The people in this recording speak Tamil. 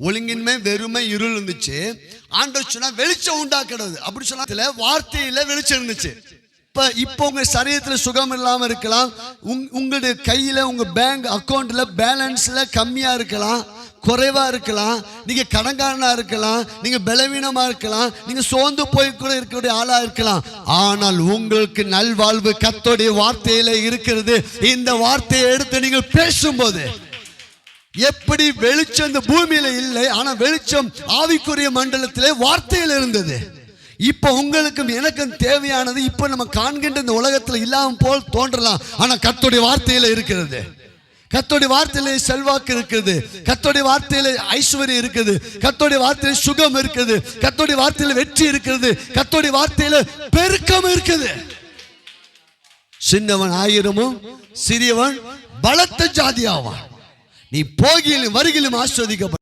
ஒழுங்கின்மை வெறுமை இருள் இருந்துச்சு. ஆண்டவர் சொன்னா வெளிச்சம் உண்டாக்குறது. அப்படி சொன்னா வார்த்தையில வெளிச்சம் இருந்துச்சு. இப்ப இப்போ உங்க சரீரத்துல சுகம் இல்லாம இருக்கலாம். உங்- உங்களுடைய கையில உங்க பேங்க் அக்கௌண்ட்ல பேலன்ஸ்ல கம்மியா இருக்கலாம். குறைவா இருக்கலாம். நீங்க கடன்காரனா இருக்கலாம். நீங்க பலவீனமா இருக்கலாம். நீங்க சோர்ந்து போய் கூட இருக்கக்கூடிய ஆளா இருக்கலாம். ஆனால் உங்களுக்கு நல்வாழ்வு கத்தோடைய வார்த்தையில இருக்கிறது. இந்த வார்த்தையை எடுத்து நீங்கள் பேசும்போது எப்படி வெளிச்சம் இந்த பூமியில இல்லை ஆனா வெளிச்சம் ஆவிக்குரிய மண்டலத்திலே வார்த்தையில் இருந்தது. இப்போ உங்களுக்கும் எனக்கும் தேவையானது இப்போ நம்ம காண்கின்ற இந்த உலகத்துல இல்லாம போல் தோன்றலாம். ஆனா கத்துடைய வார்த்தையில இருக்கிறது. கத்தோடைய வார்த்தையில செல்வாக்கு இருக்குது. கத்தோடைய வார்த்தையில ஐஸ்வர்யம் இருக்குது. கத்தோடைய வார்த்தையில சுகம் இருக்குது. கத்தோடைய வார்த்தையில வெற்றி இருக்குது. கத்தோடைய வார்த்தையில பெருக்கம் இருக்குது. சின்னவன் ஆயிரமும் சிறியவன் பலத்த ஜாதியாவான். நீ போகிலும் வருகிலும் ஆஸ்வதிக்கப்படும்